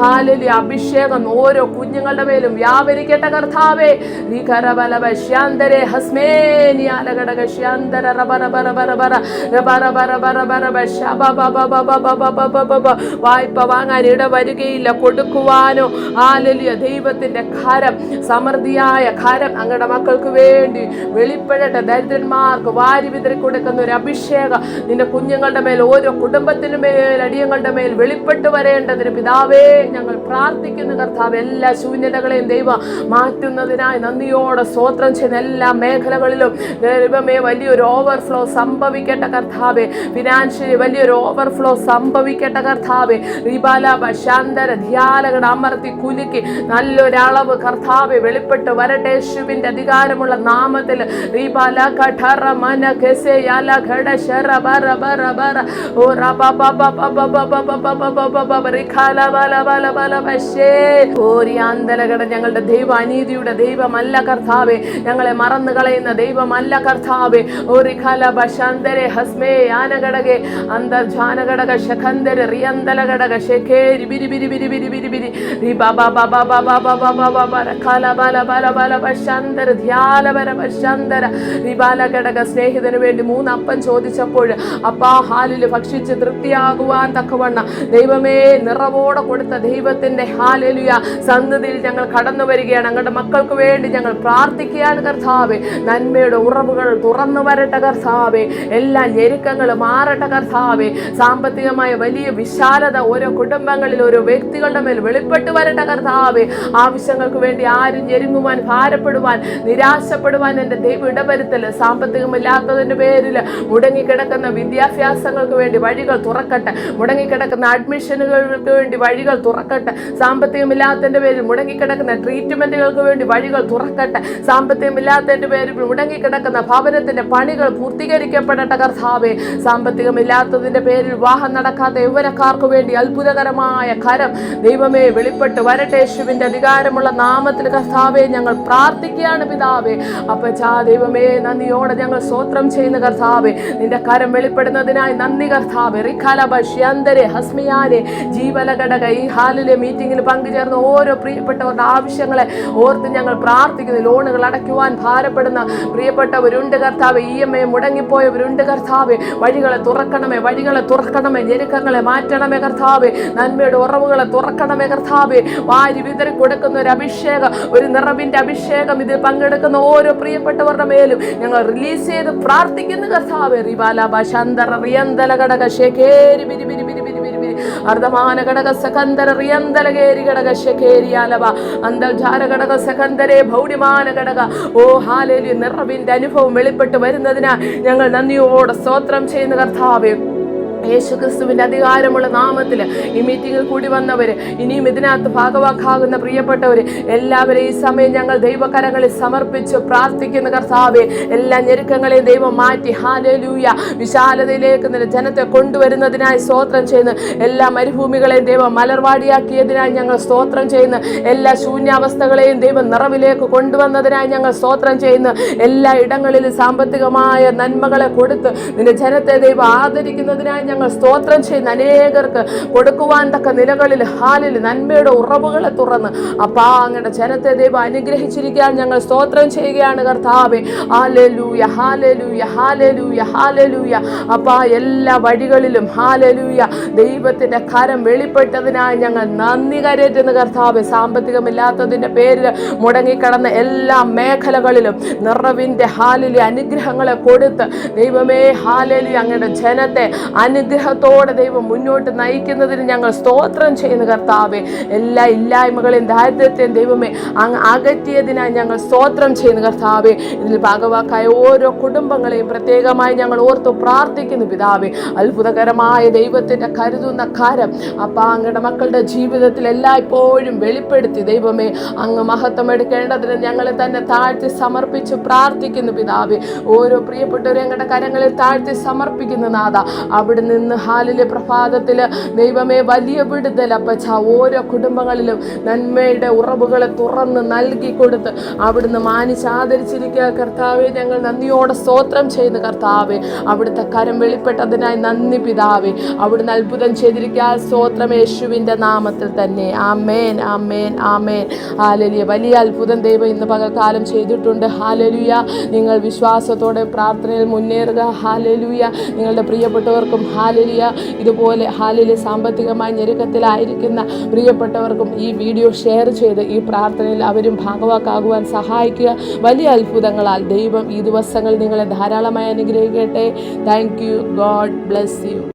[SPEAKER 1] ഹാലലിയ അഭിഷേകം ഓരോ കുഞ്ഞുങ്ങളുടെ മേലും വ്യാപരിക്കട്ടെ കർത്താവേ നീ കരബലബ ശാന്തരെ ഹസ്മേനി ആലകടക ശാന്തര റബറ ബറ ബറ ബറ റബറ ബറ ബറ ബറ ബ ശബ ബബ ബബ ബബ ബബ ബബ വായ്പ വാങ്ങാൻ ഇട വരികയില്ല കൊടുക്കുവാനോ ആലലിയ ദൈവത്തിന്റെ ഖരം സമൃദ്ധിയായ ഖരം അങ്ങടെ മക്കൾക്ക് വേണ്ടി വെളിപ്പെടട്ടെ. ദരിദ്രന്മാർക്ക് വാരി വിതറി കൊടുക്കുന്ന ഒരു അഭിഷേകം. നിന്റെ കുഞ്ഞുങ്ങളുടെ മേൽ ഓരോ കുടുംബത്തിനു മേൽ അടിയങ്ങളുടെ മേൽ വെളിപ്പെട്ട് വരേണ്ടതിന് പിതാവേ ഞങ്ങൾ പ്രാർത്ഥിക്കുന്നു കർത്താവ് എല്ലാ ശൂന്യതകളെയും ദൈവം മാറ്റുന്നതിനായി നന്ദിയോടെ സ്വോത്രം ചെയ്യുന്ന എല്ലാ മേഖലകളിലും ദൈവമേ വലിയൊരു ഓവർഫ്ലോ സംഭവിക്കട്ടെ കർത്താവെ. ഫിനാൻഷ്യലി വലിയൊരു ഓവർഫ്ലോ സംഭവിക്കട്ടെ കർത്താവെ. റിബാല ശാന്തര ധ്യാനകൾ അമർത്തി കുലുക്കി നല്ലൊരളവ് കർത്താവെ വെളിപ്പെട്ട് വരട്ടെ. യേശുവിന്റെ അധികാരമുള്ള നാമത്തിൽ റിബാല കഠറ മന ഘട ശര ഓ റബ ബബ ബബ ബബ ഓരി ആന്തലകട ഞങ്ങളുടെ ദൈവ അനീതിയുടെ ദൈവമല്ല കർത്താവേ ഞങ്ങളെ മറന്നു കളയുന്ന ദൈവമല്ല കർത്താവേ ഓ റിഖാല ബശാന്തരെ ഹസ്മേ യാനഘടകെ അന്തർജാനഘടക ശഖന്തര റിയന്തലഘടക ശഖേരി ബിരി ബിരി ബിരി ബിരി ബിരി ബിരി രി ബബ ബബ ബബ ബബ ബബ ബബ റഖാല ബല ബല ബല ബശാന്തര ബശാന്തര നിബാല ഘടക സ്നേഹിതന് വേണ്ടി മൂന്ന് അപ്പം ചോദിച്ചപ്പോൾ അപ്പാ ഹാലിൽ ഭക്ഷിച്ച് തൃപ്തിയാകുവാൻ തക്കവണ്ണം ദൈവമേ നിറവോടെ കൊടുത്ത ദൈവത്തിന്റെ ഹാലലുയ. സന്നദ്ധിയിൽ ഞങ്ങൾ കടന്നു വരികയാണ്. ഞങ്ങളുടെ മക്കൾക്ക് വേണ്ടി ഞങ്ങൾ പ്രാർത്ഥിക്കുകയാണ് കർത്താവെ. നന്മയുടെ ഉറവുകൾ തുറന്നു വരട്ടെ കർത്താവെ. എല്ലാ ഞെരുക്കങ്ങളും മാറട്ടെ കർത്താവെ. സാമ്പത്തികമായ വലിയ വിശാലത ഓരോ കുടുംബങ്ങളിൽ ഓരോ വ്യക്തികളുടെ മേൽ വെളിപ്പെട്ട് വരട്ടെ കർത്താവെ. ആവശ്യങ്ങൾക്ക് വേണ്ടി ആരും ഞെരുങ്ങുവാൻ ഭാരപ്പെടുവാൻ നിരാശപ്പെടുവാൻ എന്റെ ദൈവം സാമ്പത്തികമില്ലാത്തതിന്റെ പേരിൽ മുടങ്ങിക്കിടക്കുന്ന വിദ്യാഭ്യാസങ്ങൾക്ക് വേണ്ടി വഴികൾ തുറക്കട്ടെ മുടങ്ങിക്കിടക്കുന്ന അഡ്മിഷനുകൾക്ക് വേണ്ടി വഴികൾ തുറക്കട്ടെ സാമ്പത്തികമില്ലാത്തതിന്റെ പേരിൽ മുടങ്ങിക്കിടക്കുന്ന ട്രീറ്റ്മെന്റുകൾക്ക് വേണ്ടി വഴികൾ തുറക്കട്ടെ സാമ്പത്തികമില്ലാത്തതിന്റെ പേരിൽ മുടങ്ങിക്കിടക്കുന്ന ഭവനത്തിന്റെ പണികൾ പൂർത്തീകരിക്കപ്പെടട്ടെ കർത്താവെ. സാമ്പത്തികമില്ലാത്തതിന്റെ പേരിൽ വിവാഹം നടക്കാത്ത യൗവനക്കാർക്ക് വേണ്ടി അത്ഭുതകരമായ കരം ദൈവമേ വെളിപ്പെട്ട് വരട്ടെ യേശുവിന്റെ അധികാരമുള്ള നാമത്തിൽ കർത്താവെ ഞങ്ങൾ പ്രാർത്ഥിക്കുകയാണ് പിതാവേ. അപ്പച്ചാ ദൈവമേ നന്ദിയോടെ ഞങ്ങൾ സ്വോത്രം ചെയ്യുന്ന കർത്താവെ. നിന്റെ കരം വെളിപ്പെടുന്നതിനായി നന്ദി കർത്താവെ. ഹസ്മിയാനെ ജീവലഘടക ഈ ഹാലിലെ മീറ്റിംഗിൽ പങ്കുചേർന്ന ഓരോ പ്രിയപ്പെട്ടവരുടെ ആവശ്യങ്ങളെ ഓർത്ത് ഞങ്ങൾ പ്രാർത്ഥിക്കുന്നു. ലോണുകൾ അടയ്ക്കുവാൻ ഭാരപ്പെടുന്ന പ്രിയപ്പെട്ടവരുണ്ട് കർത്താവ്. ഇ എം എ മുടങ്ങിപ്പോയവരുണ്ട് കർത്താവ്. വഴികളെ തുറക്കണമേ വഴികളെ തുറക്കണമേ ഞെരുക്കങ്ങളെ മാറ്റണമേ കർത്താവ്. നന്മയുടെ ഉറവുകളെ തുറക്കണമേ കർത്താവ്. വാരി വിതറി കൊടുക്കുന്ന ഒരു അഭിഷേകം ഒരു നിറവിന്റെ അഭിഷേകം ഇതിൽ പങ്കെടുക്കുന്ന ഓരോ പ്രിയപ്പെട്ടവരുടെ മേലും ഞങ്ങൾ റിലീസ് ചെയ്ത് പ്രാർത്ഥിക്കുന്ന. കർത്താവ് റിബാല ശന്തര റിയന്തല ഘടക ശേഖേരി ബിരി അർദ്ധമാന ഘടക സകന്ദര റിയന്തല കേരി ഘടക ശേഖേരി അലവ അന്തർജാല ഘടക സകന്ദരെ ഭൗഡിമാന ഘടക. ഓ ഹാലേലി നിറവിന്റെ അനുഭവം വെളിപ്പെട്ട് വരുന്നതിനാൽ ഞങ്ങൾ നന്ദിയോടെ സ്തോത്രം ചെയ്യുന്ന. കർത്താവേ യേശു ക്രിസ്തുവിന്റെ അധികാരമുള്ള നാമത്തിൽ ഈ മീറ്റിങ്ങിൽ കൂടി വന്നവർ ഇനിയും ഇതിനകത്ത് ഭാഗവാക്കാകുന്ന പ്രിയപ്പെട്ടവർ എല്ലാവരെയും ഈ സമയം ഞങ്ങൾ ദൈവകരങ്ങളിൽ സമർപ്പിച്ച് പ്രാർത്ഥിക്കുന്ന കർത്താവെ എല്ലാ ഞെരുക്കങ്ങളെയും ദൈവം മാറ്റി. ഹാലലൂയ വിശാലതയിലേക്ക് ജനത്തെ കൊണ്ടുവരുന്നതിനായി സ്തോത്രം ചെയ്യുന്നു. എല്ലാ മരുഭൂമികളെയും ദൈവം മലർവാടിയാക്കിയതിനായി ഞങ്ങൾ സ്തോത്രം ചെയ്യുന്നു. എല്ലാ ശൂന്യാവസ്ഥകളെയും ദൈവം നിറവിലേക്ക് കൊണ്ടുവന്നതിനായി ഞങ്ങൾ സ്തോത്രം ചെയ്യുന്നു. എല്ലാ ഇടങ്ങളിലും സാമ്പത്തികമായ നന്മകളെ കൊടുത്ത് നിന്റെ ജനത്തെ ദൈവം ആദരിക്കുന്നതിനായി ഞങ്ങൾ സ്തോത്രം ചെയ്യുന്ന. അനേകർക്ക് കൊടുക്കുവാൻ തക്ക നിലകളിൽ ഹാലിൽ നന്മയുടെ ഉറവുകളെ തുറന്ന് അപ്പാ അങ്ങയുടെ ജനത്തെ ദൈവം അനുഗ്രഹിച്ചിരിക്കാൻ ഞങ്ങൾ സ്തോത്രം ചെയ്യുകയാണ് കർത്താവെ. ഹാലലൂയ ഹാലലൂയ ഹാലലൂയ ഹാലലൂയ അപ്പാ എല്ലാ വഴികളിലും ഹാലലൂയ ദൈവത്തിന്റെ കരം വെളിപ്പെട്ടതിനായി ഞങ്ങൾ നന്ദി കരയറ്റുന്ന കർത്താവെ. സാമ്പത്തികമില്ലാത്തതിന്റെ പേരിൽ മുടങ്ങിക്കിടന്ന എല്ലാ മേഖലകളിലും നിറവിന്റെ ഹാലിലെ അനുഗ്രഹങ്ങളെ കൊടുത്ത് ദൈവമേ ഹാലലി അങ്ങയുടെ ജനത്തെ അനുഗ്രഹത്തോടെ ദൈവം മുന്നോട്ട് നയിക്കുന്നതിന് ഞങ്ങൾ സ്തോത്രം ചെയ്യുന്ന കർത്താവെ. എല്ലാ ഇല്ലായ്മകളെയും ദാരിദ്ര്യത്തെയും ദൈവമേ അങ്ങ് അകറ്റിയതിനായി ഞങ്ങൾ സ്തോത്രം ചെയ്യുന്ന കർത്താവെ. ഇതിൽ ഭാഗവാക്കായ ഓരോ കുടുംബങ്ങളെയും പ്രത്യേകമായി ഞങ്ങൾ ഓർത്തു പ്രാർത്ഥിക്കുന്നു പിതാവെ. അത്ഭുതകരമായ ദൈവത്തിന്റെ കരുതുന്ന കരം അപ്പം അങ്ങയുടെ മക്കളുടെ ജീവിതത്തിൽ എല്ലായ്പ്പോഴും വെളിപ്പെടുത്തി ദൈവമേ. അങ്ങ് മഹത്വം എടുക്കേണ്ടതിന് ഞങ്ങളെ തന്നെ താഴ്ത്തി സമർപ്പിച്ച് പ്രാർത്ഥിക്കുന്നു പിതാവെ. ഓരോ പ്രിയപ്പെട്ടവരെ ഞങ്ങളുടെ കരങ്ങളിൽ താഴ്ത്തി സമർപ്പിക്കുന്നു നാഥ. അവിടെ നിന്ന് ഹാലിലെ പ്രഭാതത്തിൽ ദൈവമേ വലിയ വിടുതൽ അപ്പച്ച. ഓരോ കുടുംബങ്ങളിലും നന്മയുടെ ഉറവുകളെ തുറന്ന് നൽകി കൊടുത്ത് അവിടുന്ന് മാനിച്ച് ആദരിച്ചിരിക്കുക കർത്താവെ ഞങ്ങൾ നന്ദിയോടെ സ്തോത്രം ചെയ്യുന്ന കർത്താവെ. അവിടുത്തെ കരം വെളിപ്പെട്ടതിനായി നന്ദി പിതാവെ. അവിടുന്ന് അത്ഭുതം ചെയ്തിരിക്കുക സ്തോത്രം യേശുവിന്റെ നാമത്തിൽ തന്നെ. ആമേൻ ആമേൻ ആമേൻ. ഹാലലിയ. വലിയ അത്ഭുതം ദൈവം ഇന്ന് പകൽക്കാലം ചെയ്തിട്ടുണ്ട്. ഹാലലുയ. നിങ്ങൾ വിശ്വാസത്തോടെ പ്രാർത്ഥനയിൽ മുന്നേറുക. ഹാലലുയ. നിങ്ങളുടെ പ്രിയപ്പെട്ടവർക്കും ഹാലലിയ ഇതുപോലെ ഹാലിലെ സാമ്പത്തികമായി ഞെരുക്കത്തിലായിരിക്കുന്ന പ്രിയപ്പെട്ടവർക്കും ഈ വീഡിയോ ഷെയർ ചെയ്ത് ഈ പ്രാർത്ഥനയിൽ അവരും ഭാഗവാക്കാകുവാൻ സഹായിക്കുക. വലിയ അത്ഭുതങ്ങളാൽ ദൈവം ഈ ദിവസങ്ങൾ നിങ്ങളെ ധാരാളമായി അനുഗ്രഹിക്കട്ടെ. Thank you God bless you